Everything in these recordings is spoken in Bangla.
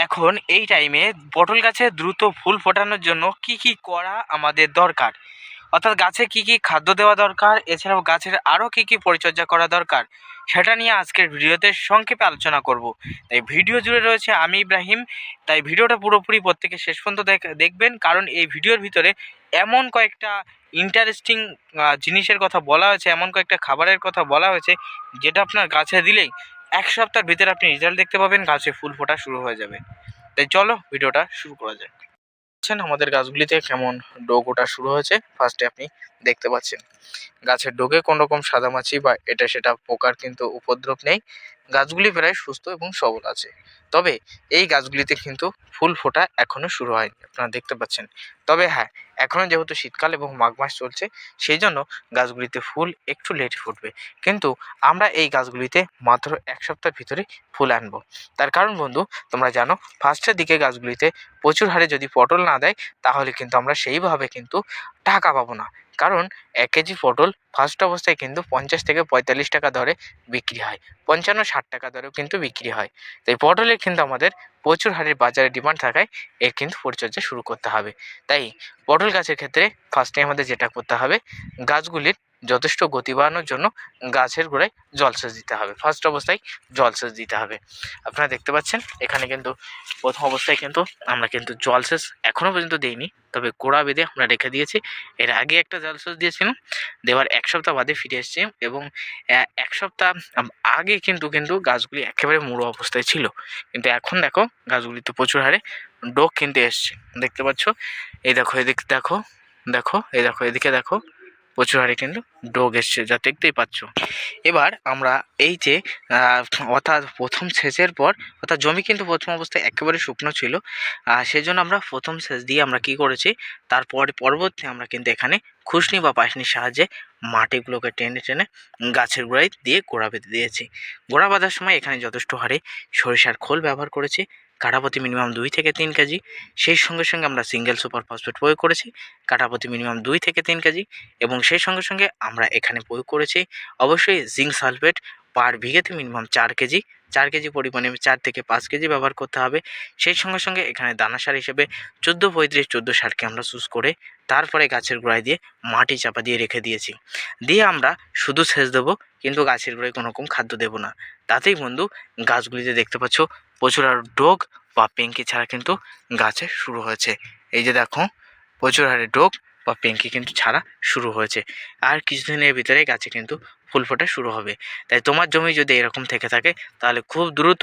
এখন এই টাইমে পটল গাছে দ্রুত ফুল ফোটানোর জন্য কি কি করা আমাদের দরকার? অর্থাৎ গাছে কি কি খাদ্য দেওয়া দরকার? এছাড়াও গাছের আরও কি কি পরিচর্যা করা দরকার? সেটা নিয়ে আজকের ভিডিওতে সংক্ষেপে আলোচনা করব। তাই ভিডিও জুড়ে রয়েছে আমি ইব্রাহিম। তাই ভিডিওটা পুরোপুরি প্রত্যেকে শেষ পর্যন্ত দেখ- দেখবেন। কারণ এই ভিডিওর ভিতরে এমন কয়েকটা ইন্টারেস্টিং জিনিসের কথা বলা হয়েছে, এমন কয়েকটা খাবারের কথা বলা হয়েছে, যেটা আপনার গাছে দিলেই এক সপ্তাহের ভিতরে আপনি রেজাল্ট দেখতে পাবেন, গাছে ফুল ফোটা শুরু হয়ে যাবে। তাই চলো ভিডিওটা শুরু করা যাক। দেখছেন আমাদের গাছগুলিতে কেমন ডোগ ওটা শুরু হয়েছে? ফার্স্টে আপনি দেখতে পাচ্ছেন। গাছের ডোগে কোনো রকম সাদামাছি বা এটা সেটা পোকার কিন্তু উপদ্রব নেই। গাছগুলি প্রায় সুস্থ এবং সবল আছে। তবে এই গাছগুলিতে কিন্তু ফুল ফোটা এখনও শুরু হয়নি, আপনারা দেখতে পাচ্ছেন। তবে হ্যাঁ এখনও যেহেতু শীতকাল এবং মাঘ মাস চলছে সেই জন্য গাছগুলিতে ফুল একটু লেট ফুটবে। কিন্তু আমরা এই গাছগুলিতে মাত্র এক সপ্তাহের ভিতরে ফুল আনব। তার কারণ বন্ধু, তোমরা জানো, ফার্স্টের দিকে গাছগুলিতে প্রচুর হারে যদি পটল না দেয়, তাহলে কিন্তু আমরা সেইভাবে কিন্তু টাকা পাবো না। কারণ এক কেজি পটল ফার্স্ট অবস্থায় কিন্তু পঞ্চাশ থেকে পঁয়তাল্লিশ টাকা দরে বিক্রি হয়। পঞ্চান্ন, ষাট টাকা দরেও কিন্তু বিক্রি হয়। তাই পটলের কিন্তু আমাদের প্রচুর হারে বাজারে ডিমান্ড থাকায় এর কিন্তু পরিচর্যা শুরু করতে হবে। তাই পটল গাছের ক্ষেত্রে ফার্স্টে আমাদের যেটা করতে হবে, গাছগুলির যথেষ্ট গতি বাড়ানোর জন্য গাছের গোড়ায় জলসেচ দিতে হবে। ফার্স্ট অবস্থায় জলসেচ দিতে হবে। আপনারা দেখতে পাচ্ছেন, এখানে কিন্তু প্রথম অবস্থায় কিন্তু আমরা কিন্তু জলসেচ এখনও পর্যন্ত দিইনি, তবে গোড়া বেঁধে আমরা রেখে দিয়েছি। এর আগে একটা জলসেচ দিয়েছিলাম, দেওয়ার এক সপ্তাহ বাদে ফিরে এসেছি এবং এক সপ্তাহ আগে কিন্তু কিন্তু গাছগুলি একেবারে মুড়ো অবস্থায় ছিল। কিন্তু এখন দেখো, গাছগুলিতে প্রচুর হারে ডোক কিন্তু এসছে। দেখতে পাচ্ছ? এই দেখো, এদিকে, দেখো দেখো, এই দেখো, এদিকে দেখো। প্রচুর হারে কিন্তু ডোগ এসছে যা দেখতেই পাচ্ছ। এবার আমরা এই যে অর্থাৎ প্রথম সেচের পর অর্থাৎ জমি কিন্তু প্রথম অবস্থায় একেবারে শুকনো ছিল। আহ, সেজন্য আমরা প্রথম সেচ দিয়ে আমরা কি করেছি তারপর পরবর্তী আমরা কিন্তু এখানে খুশনি বা পাশনির সাহায্যে মাটিগুলোকে টেনে টেনে গাছের গোড়ায় দিয়ে গোড়া বেঁধে দিয়েছি। গোড়া বাঁধার সময় এখানে যথেষ্ট হারে সরিষার খোল ব্যবহার করেছি। কাঠাপতি মিনিমাম দুই থেকে তিন কেজি। সেই সঙ্গে সঙ্গে আমরা সিঙ্গেল সুপার ফসফেট প্রয়োগ করেছি, কাঠাপতি মিনিমাম দুই থেকে তিন কেজি এবং সেই সঙ্গে সঙ্গে আমরা এখানে প্রয়োগ করেছি অবশ্যই জিঙ্ক সালফেট পার বিঘেতে মিনিমাম চার কেজি। চার কেজি পরিমাণে চার থেকে পাঁচ কেজি ব্যবহার করতে হবে। সেই সঙ্গে সঙ্গে এখানে দানা সার হিসেবে চোদ্দ পঁয়ত্রিশ, চোদ্দ সারকে আমরা চুজ করে তারপরে গাছের গোড়ায় দিয়ে মাটি চাপা দিয়ে রেখে দিয়েছি। দিয়ে আমরা শুধু সেচ দেবো, কিন্তু গাছের গোড়ায় কোনো রকম খাদ্য দেবো না। তাতেই বন্ধু, গাছগুলিতে দেখতে পাচ্ছ প্রচুর আর ডোগ বা পেঙ্কি ছাড়া কিন্তু গাছে শুরু হয়েছে। এই যে দেখো, প্রচুর হারে ডোগ বা পেঙ্কি কিন্তু ছাড়া শুরু হয়েছে। আর কিছুদিনের ভিতরে গাছে কিন্তু ফুল ফোটা শুরু হবে। তাই তোমার জমি যদি এরকম থেকে থাকে, তাহলে খুব দ্রুত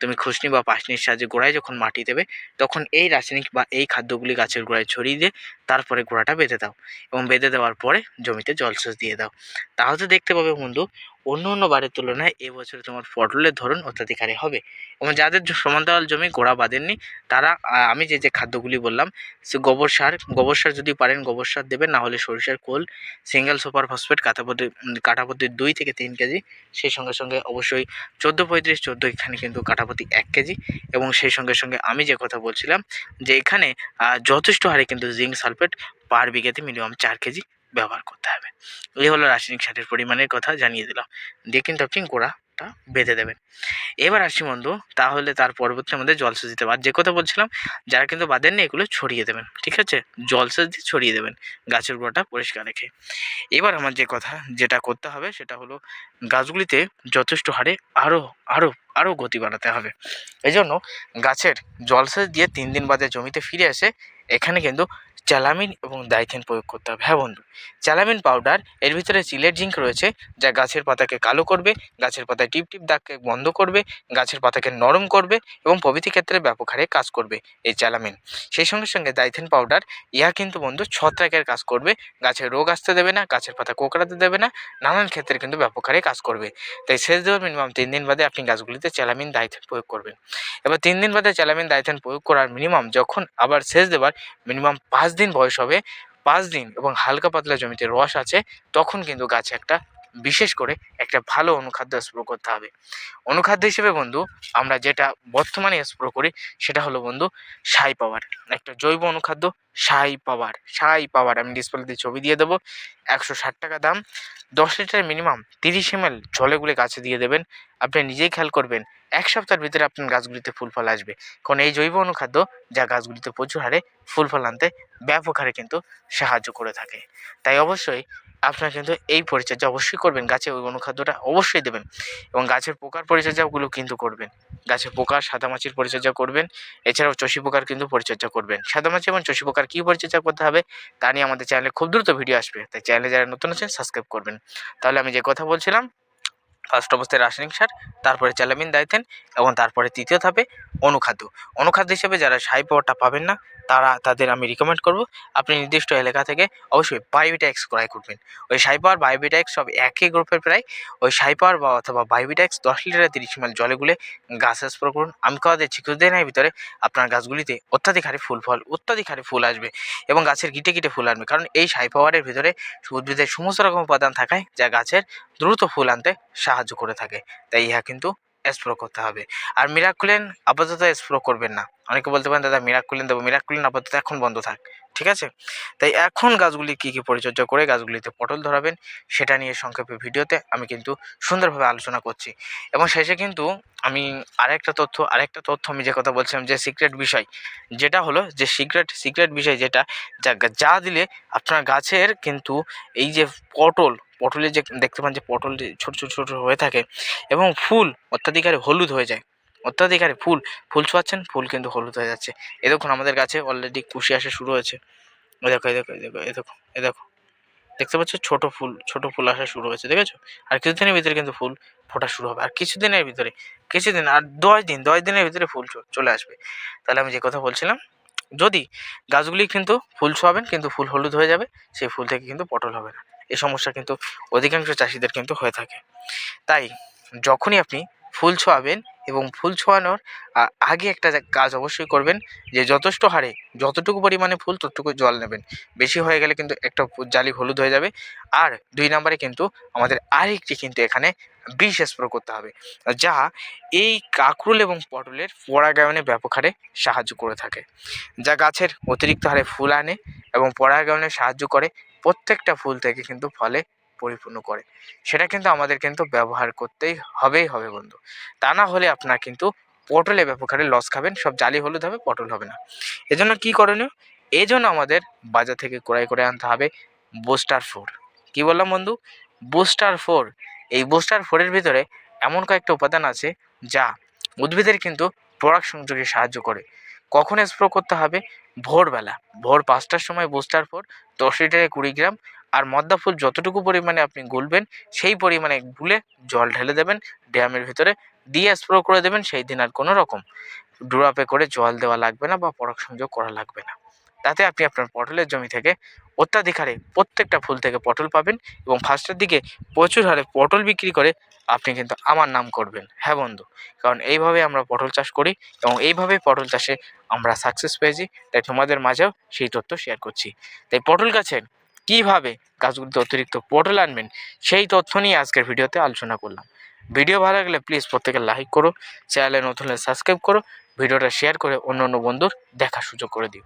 তুমি খুশনি বা পাশনির সাহায্যে গোড়ায় যখন মাটি দেবে, তখন এই রাসায়নিক বা এই খাদ্যগুলি গাছের গোড়ায় ছড়িয়ে দিয়ে তারপরে গোড়াটা বেঁধে দাও এবং বেঁধে দেওয়ার পরে জমিতে জলসেচ দিয়ে দাও। তাহলে দেখতে পাবে বন্ধু অন্য অন্য বারের তুলনায় এবছরে তোমার পটলের ধরন অত্যাধিক হারে হবে। এবং যাদের সমান্তরাল জমি গোড়া বাঁধেননি, তারা আমি যে যে খাদ্যগুলি বললাম, সে গোবর সার গোবর সার যদি পারেন গোবর সার দেবেন না হলে সরিষার খোল, সিঙ্গেল সুপার ফসফেট, কাঠাপতি কাঠাপতি দুই থেকে তিন কেজি, সেই সঙ্গে সঙ্গে অবশ্যই চোদ্দ পঁয়ত্রিশ, চোদ্দ এখানে কিন্তু কাঠাপতি এক কেজি, এবং সেই সঙ্গে সঙ্গে আমি যে কথা বলছিলাম, যে এখানে যথেষ্ট হারে কিন্তু জিঙ্ক সালফেট পার বিঘাতে মিনিমাম চার কেজি। ব্যবহার করতে হবে। এই হলো রাসায়নিক সারের পরিমাণের কথা জানিয়ে দিলাম। দিয়ে কিন্তু গোড়াটা বেঁধে দেবেন। এবার আসি বন্ধু, তাহলে তার পরবর্তী আমাদের জলসেচ দিতে হবে। আর যে কথা বলছিলাম, যারা কিন্তু বাঁধেননি এগুলো ছড়িয়ে দেবেন, ঠিক আছে? জলসেচ দিয়ে ছড়িয়ে দেবেন, গাছের গোড়াটা পরিষ্কার রেখে। এবার আমার যে কথা, যেটা করতে হবে, সেটা হলো গাছগুলিতে যথেষ্ট হারে আরও আরও আরও গতি বাড়াতে হবে। এই জন্য গাছের জলসেচ দিয়ে তিন দিন বাদে জমিতে ফিরে এসে, এখানে কিন্তু চ্যালামিন এবং ডাইথেন প্রয়োগ করতে হবে। হ্যাঁ বন্ধু, চ্যালামিন পাউডার এর ভিতরে সিলেট জিঙ্ক রয়েছে, যা গাছের পাতাকে কালো করবে, গাছের পাতায় টিপ টিপ দাগকে বন্ধ করবে, গাছের পাতাকে নরম করবে এবং প্রভৃতি ক্ষেত্রে ব্যাপক হারে কাজ করবে এই চ্যালামিন। সেই সঙ্গে সঙ্গে ডাইথেন পাউডার ইহা কিন্তু বন্ধু ছত্রাকের কাজ করবে গাছের রোগ আসতে দেবে না, গাছের পাতা কোকড়াতে দেবে না, নানান ক্ষেত্রে কিন্তু ব্যাপক হারে কাজ করবে। তাই সেচ দেওয়ার মিনিমাম তিন দিন বাদে আপনি গাছগুলিতে চ্যালামিন, ডাইথেন প্রয়োগ করবেন। এবার তিন দিন বাদে চ্যালামিন, ডাইথেন প্রয়োগ করার মিনিমাম যখন আবার সেচ দেওয়ার মিনিমাম পাঁচ দিন বয়স হবে, পাঁচ দিন এবং হালকা পাতলা জমিতে রস আছে, তখন কিন্তু গাছে একটা বিশেষ করে একটা ভালো অনুখাদ্য স্প্রো করতে হবে। অনুখাদ্য হিসেবে বন্ধু, আমরা যেটা বর্তমানে স্প্রো করি সেটা হলো বন্ধু সাই পাওয়ার একটা জৈব অনুখাদ্য সাই পাওয়ার সাই পাওয়ার আমি ডিসপ্লেতে ছবি দিয়ে দেবো। একশো ষাট টাকা দাম। দশ লিটার মিনিমাম তিরিশ এম এল জলে গুলে গাছে দিয়ে দেবেন। আপনি নিজেই খেয়াল করবেন, এক সপ্তাহের ভিতরে আপনার গাছগুলিতে ফুল ফল আসবে। কারণ এই জৈব অনুখাদ্য যা গাছগুলিতে প্রচুর হারে ফুল ফল আনতে ব্যাপক হারে কিন্তু সাহায্য করে থাকে। তাই অবশ্যই আপনারা কিন্তু এই পরিচর্যা অবশ্যই করবেন। গাছে ওই অনুখাদ্যটা অবশ্যই দেবেন এবং গাছের পোকার পরিচর্যাগুলো কিন্তু করবেন। গাছের পোকার সাদামাছির পরিচর্যা করবেন। এছাড়াও চষি পোকার কিন্তু পরিচর্যা করবেন। সাদামাছি এবং চষি পোকার কী পরিচর্যা করতে হবে তা নিয়ে আমাদের চ্যানেলে খুব দ্রুত ভিডিও আসবে। তাই চ্যানেলে যারা নতুন আছেন, সাবস্ক্রাইব করবেন। তাহলে আমি যে কথা বলছিলাম, ফার্স্ট অবস্থায় রাসায়নিক সার, তারপরে চ্যালামিন দাইতেন এবং তারপরে তৃতীয় ধাপে অনুখাদ্য। অনুখাদ্য হিসেবে যারা সাই পাওয়ারটা পাবেন না তারা তাদের আমি রিকমেন্ড করব। আপনি নির্দিষ্ট এলাকা থেকে অবশ্যই বায়োবিটাক্স ক্রয় করবেন। ওই সাই পাওয়ার বায়োবিটাক্স সব একই গ্রুপের প্রায়। ওই সাই পাওয়ার বা অথবা বায়োবিটাক্স দশ লিটারে তিরিশ মিল জলে গুলে গাছ স্প্রে করুন। আমি কথা দিচ্ছি কিছুদিনের ভিতরে আপনার গাছগুলিতে অত্যাধিক হারে ফুল ফল, অত্যাধিক হারে ফুল আসবে এবং গাছের গিটে গিটে ফুল আসবে কারণ এই সাই পাওয়ারের ভিতরে উদ্ভিদের সমস্ত রকম উপাদান থাকায় যা গাছের দ্রুত ফুল আনতে সাহায্য করে থাকে। তাই ইহা কিন্তু স্প্রো করতে হবে। আর মিরাকুলেন আপাতত স্প্রো করবেন না। অনেকে বলতে পারেন, দাদা মিরাকুলেন দেবো। মিরাকুলেন আপাতত এখন বন্ধ থাক। ঠিক আছে? তাই এখন গাছগুলি কী কী পরিচর্যা করে গাছগুলিতে পটল ধরাবেন, সেটা নিয়ে সংক্ষেপে ভিডিওতে আমি কিন্তু সুন্দরভাবে আলোচনা করছি। এবং শেষে কিন্তু আমি আরেকটা তথ্য আরেকটা তথ্য আমি যে কথা বলছিলাম, যে সিক্রেট বিষয়, যেটা হলো যে সিক্রেট সিক্রেট বিষয় যেটা, যা যা দিলে আপনার গাছের কিন্তু এই যে পটল পটলের যে, দেখতে পান যে পটল ছোট ছোট, ছোটো হয়ে থাকে এবং ফুল অত্যাধিক হারে হলুদ হয়ে যায়। অত্যাধিক হারে ফুল ফুল ছোঁয়াচ্ছেন, ফুল কিন্তু হলুদ হয়ে যাচ্ছে। এ দেখুন আমাদের গাছে অলরেডি কুশি আসা শুরু হয়েছে। এ দেখো এ দেখো এ দেখো এ দেখো এ দেখো। দেখতে পাচ্ছ ছোট ফুল ছোট ফুল আসা শুরু হয়েছে, দেখেছ? আর কিছুদিনের ভিতরে কিন্তু ফুল ফোটা শুরু হবে। আর কিছুদিনের ভিতরে, কিছুদিন, আর দশ দিন, দশ দিনের ভিতরে ফুল চলে আসবে। তাহলে আমি যে কথা বলছিলাম, যদি গাছগুলি কিন্তু ফুল ছোঁয়াবেন, কিন্তু ফুল হলুদ হয়ে যাবে, সেই ফুল থেকে কিন্তু পটল হবে না। এই সমস্যা কিন্তু অধিকাংশ চাষিদের কিন্তু হয়ে থাকে। তাই যখনই আপনি ফুল ছোঁয়াবেন এবং ফুল ছোঁয়ানোর আগে একটা কাজ অবশ্যই করবেন যে যথেষ্ট হারে যতটুকু পরিমাণে ফুল ততটুকু জল নেবেন। বেশি হয়ে গেলে কিন্তু একটা জালি হলুদ হয়ে যাবে। আর দুই নম্বরে কিন্তু আমাদের আরেকটি কিন্তু এখানে বিষ স্প্রে করতে হবে, যা এই কাঁকরুল এবং পটলের পরাগায়নে ব্যাপক হারে সাহায্য করে থাকে। যা গাছের অতিরিক্ত হারে ফুল আনে এবং পরাগায়নে সাহায্য করে প্রত্যেকটা ফুল থেকে কিন্তু ফলে পরিপূর্ণ করে। সেটা কিন্তু আমাদের কিন্তু ব্যবহার করতেই হবেই হবে বন্ধু। তা না হলে আপনার কিন্তু পটলে ব্যাপক হারে লস খাবেন, সব জালি হলুদ হবে, পটল হবে না। এজন্য কী করণীয়? এজন্য আমাদের বাজার থেকে ক্রয় করে আনতে হবে বুস্টার ফোর কী বললাম বন্ধু? বুস্টার ফোর এই বুস্টার ফোরের ভিতরে এমন কয়েকটা উপাদান আছে যা উদ্ভিদের কিন্তু প্রোডাক্ট সংযোগে সাহায্য করে। কখন স্প্রো করতে হবে? ভোরবেলা। ভোর পাঁচটার সময় বুস্টার পর দশ লিটারে কুড়ি গ্রাম আর মদ্দা ফুল যতটুকু পরিমাণে আপনি গুলবেন, সেই পরিমাণে গুলে জল ঢেলে দেবেন, ড্যামের ভিতরে দিয়ে স্প্রো করে দেবেন, সেই দিন আর কোনো রকম। ডুরাপে করে জল দেওয়া লাগবে না বা পরাগ সংযোগ করা লাগবে না। তাতে আপনি আপনার পটলের জমি থেকে অত্যাধিক হারে প্রত্যেকটা ফুল থেকে পটল পাবেন এবং ফার্স্টের দিকে প্রচুর হারে পটল বিক্রি করে আপনি কিন্তু আমার নাম করবেন। হ্যাঁ বন্ধু, কারণ এইভাবে আমরা পটল চাষ করি এবং এইভাবেই পটল চাষে আমরা সাকসেস পেয়েছি, তাই তোমাদের মাঝেও সেই তথ্য শেয়ার করছি। তাই পটল গাছের কীভাবে গাছগুলিতে অতিরিক্ত পটল আনবেন, সেই তথ্য নিয়ে আজকের ভিডিওতে আলোচনা করলাম। ভিডিও ভালো লাগলে প্লিজ প্রত্যেকে লাইক করো চ্যানেলে নতুন সাবস্ক্রাইব করো, ভিডিওটা শেয়ার করে অন্য অন্য বন্ধুর দেখার সুযোগ করে দিও।